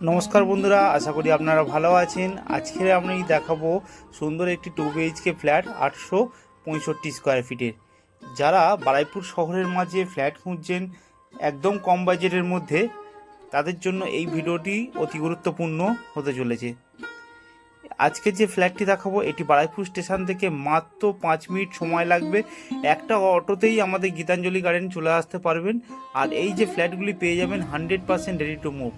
নমস্কার বন্ধুরা, আশা করি আপনারা ভালো আছেন। আজকে আমি দেখাবো সুন্দর একটি টু বিএইচকে ফ্ল্যাট আটশো পঁয়ষট্টি স্কোয়ার ফিটের যারা বারাইপুর শহরের মাঝে ফ্ল্যাট খুঁজছেন, একদম কম বাজেটের মধ্যে, তাদের জন্য এই ভিডিওটি অতি গুরুত্বপূর্ণ হতে চলেছে। আজকে যে ফ্ল্যাটটি দেখাবো, এটি বারাইপুর স্টেশন থেকে মাত্র পাঁচ মিনিট সময় লাগবে। একটা অটোতেই আমাদের গীতাঞ্জলি গার্ডেন চলে আসতে পারবেন। আর এই যে ফ্ল্যাটগুলি পেয়ে যাবেন hundred percent ready to move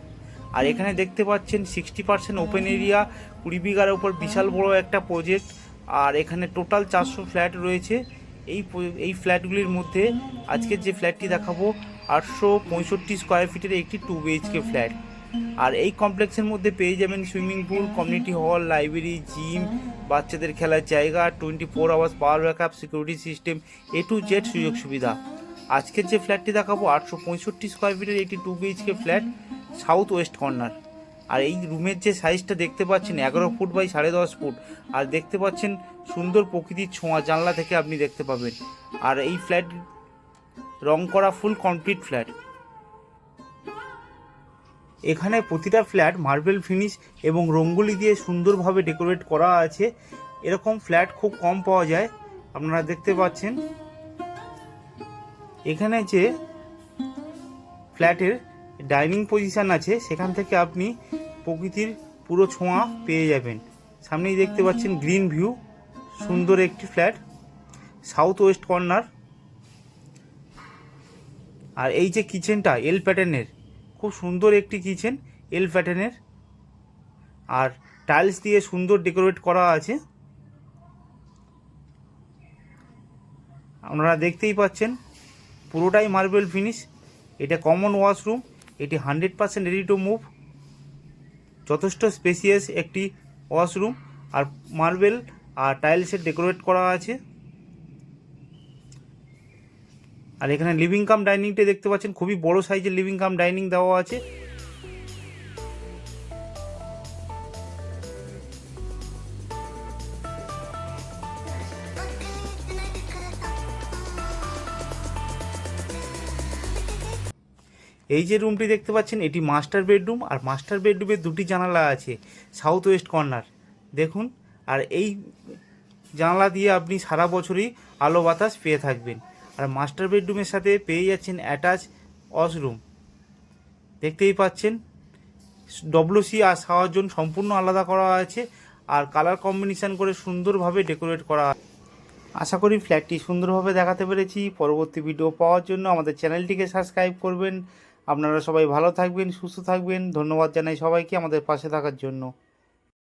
আর এখানে দেখতে পাচ্ছেন সিক্সটি পার্সেন্ট ওপেন এরিয়া কুড়ি বিঘার ওপর বিশাল বড় একটা প্রজেক্ট আর এখানে টোটাল চারশো ফ্ল্যাট রয়েছে। এই এই ফ্ল্যাটগুলির মধ্যে আজকের যে ফ্ল্যাটটি দেখাবো আটশো পঁয়ষট্টি স্কোয়ার ফিটের একটি টু বিএইচকে ফ্ল্যাট আর এই কমপ্লেক্সের মধ্যে পেয়ে যাবেন swimming pool community hall library gym বাচ্চাদের খেলার জায়গা twenty four hours power backup security system A to Z সুযোগ সুবিধা। আজকের যে ফ্ল্যাটটি দেখাবো আটশো পঁয়ষট্টি স্কোয়ার ফিটের একটি two BHK flat south west corner. আর এই রুমের যে সাইজটা দেখতে পাচ্ছেন, এগারো ফুট বাই সাড়ে দশ ফুট। আর দেখতে পাচ্ছেন সুন্দর প্রকৃতির ছোঁয়া, জানলা থেকে আপনি দেখতে পাবেন। আর এই ফ্ল্যাট রং করা ফুল, কমপ্লিট ফ্ল্যাট। এখানে প্রতিটা ফ্ল্যাট মার্বেল ফিনিশ এবং রঙ্গোলি দিয়ে সুন্দরভাবে ডেকোরেট করা আছে। এরকম ফ্ল্যাট খুব কম পাওয়া যায়, আপনারা দেখতে পাচ্ছেন। এখানে যে ফ্ল্যাটের ডাইনিং পজিশন আছে, সেখান থেকে আপনি প্রকৃতির পুরো ছোঁয়া পেয়ে যাবেন। সামনেই দেখতে পাচ্ছেন গ্রিন ভিউ, সুন্দর একটি ফ্ল্যাট সাউথ ওয়েস্ট কর্নার আর এই যে কিচেনটা এল প্যাটার্নের খুব সুন্দর একটি কিচেন এল প্যাটার্নের আর টাইলস দিয়ে সুন্দর ডেকোরেট করা আছে। আপনারা দেখতেই পাচ্ছেন, পুরোটাই মার্বেল ফিনিশ এটা কমন ওয়াশরুম এটি hundred percent ready to move যথেষ্ট স্পেসিয়াস একটি ওয়াশরুম আর মার্বেল আর টাইলসের ডেকোরেট করা আছে। আর এখানে লিভিং কাম ডাইনিংটা দেখতে পাচ্ছেন, খুবই বড় সাইজের লিভিং কাম ডাইনিং দেওয়া আছে। এই যে রুমটি দেখতে পাচ্ছেন, এটি মাস্টার বেডরুম আর মাস্টার বেডরুমে দুটি জানালা আছে সাউথ ওয়েস্ট কর্নার দেখুন, আর এই জানালা দিয়ে আপনি সারা বছরই আলো বাতাস পেয়ে থাকবেন। আর মাস্টার বেডরুমের সাথে পেয়ে যাচ্ছেন অ্যাটাচ ওয়াশরুম দেখতেই পাচ্ছেন ডব্লিউসি আর শাওয়ার জোন সম্পূর্ণ আলাদা করা আছে আর কালার কম্বিনেশন করে সুন্দরভাবে ডেকোরেট করা আশা করি ফ্ল্যাটটি সুন্দরভাবে দেখাতে পেরেছি। পরবর্তী ভিডিও পাওয়ার জন্য আমাদের চ্যানেলটিকে সাবস্ক্রাইব করবেন। আপনারা সবাই ভালো থাকবেন সুস্থ থাকবেন। ধন্যবাদ জানাই সবাইকে আমাদের পাশে থাকার জন্য।